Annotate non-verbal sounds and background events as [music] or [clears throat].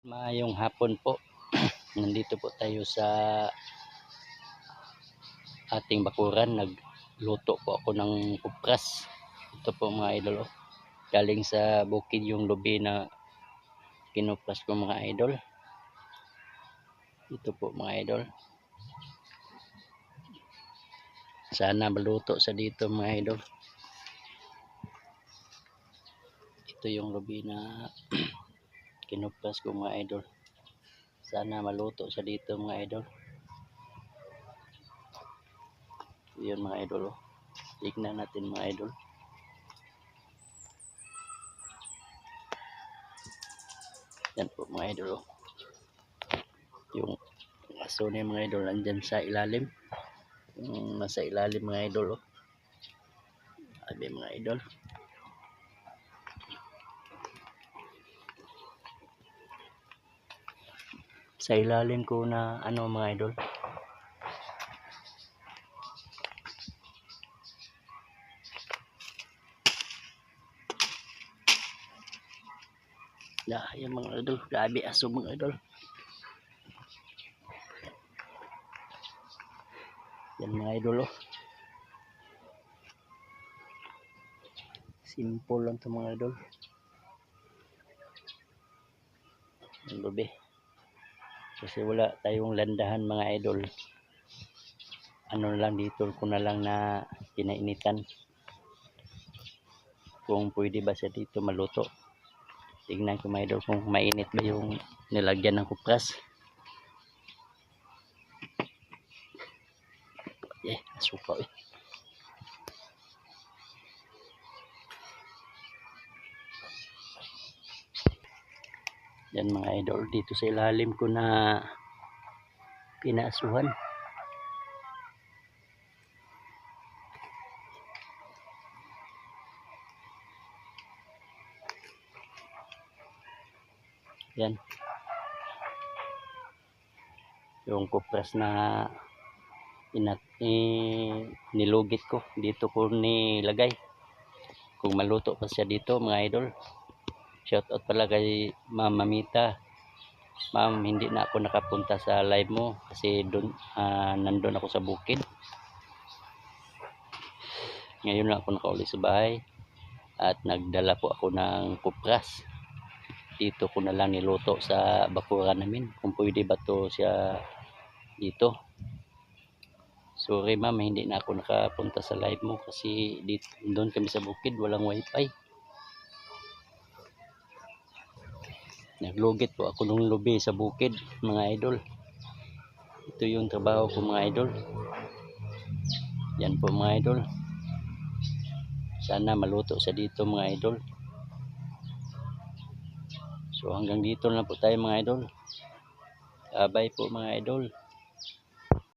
Mayong hapon po. [clears throat] Nandito po tayo sa ating bakuran. Nagluto po ako ng kupras. Ito po mga idol. Oh. Galing sa bukid yung lubi na kinupras ko mga idol. Ito po mga idol. Sana maluto sa dito mga idol. Ito yung lubi na [clears throat] kinupras ko mga idol. Sana maluto sa dito mga idol. Yun mga idol. Oh. Tignan natin mga idol. Yan po mga idol. Oh. Yung aso niya mga idol nandyan sa ilalim. Yung nasa ilalim mga idol. Oh. Sabi mga idol. Sa ilalim ko na ano mga idol. Ya, yung mga idol, grabe aso mga idol. Yan mga idol oh. Simple lang to mga idol. Ang gabi. Kasi wala tayong landahan mga idol. Ano lang dito ko na lang na pinainitan. Kung pwede ba siya dito maluto. Tingnan ko mga idol kung mainit ba yung nilagyan ng kupras. Eh, asuka eh. Yan mga idol dito sa ilalim ko na pinaasuhan. Yan. Yung kupras na inat eh, nilugit ko dito ko nilagay. Kung maluto pa siya dito mga idol. Shout out pala kay Ma'am Mamita. Ma'am, hindi na ako nakapunta sa live mo kasi doon ah, nandun ako sa bukid. Ngayon lang ako nakauli sa bahay at nagdala po ako ng kupras. Dito ko na lang niluto sa bakuran namin kung pwede ba to siya dito. Sorry ma'am, hindi na ako nakapunta sa live mo kasi dito, doon kami sa bukid, walang wifi. Naglugit po ako ng lubi sa bukid, mga idol. Ito yung trabaho ko mga idol. Yan po mga idol. Sana maluto sa dito mga idol. So hanggang dito na po tayo mga idol. Abay po mga idol.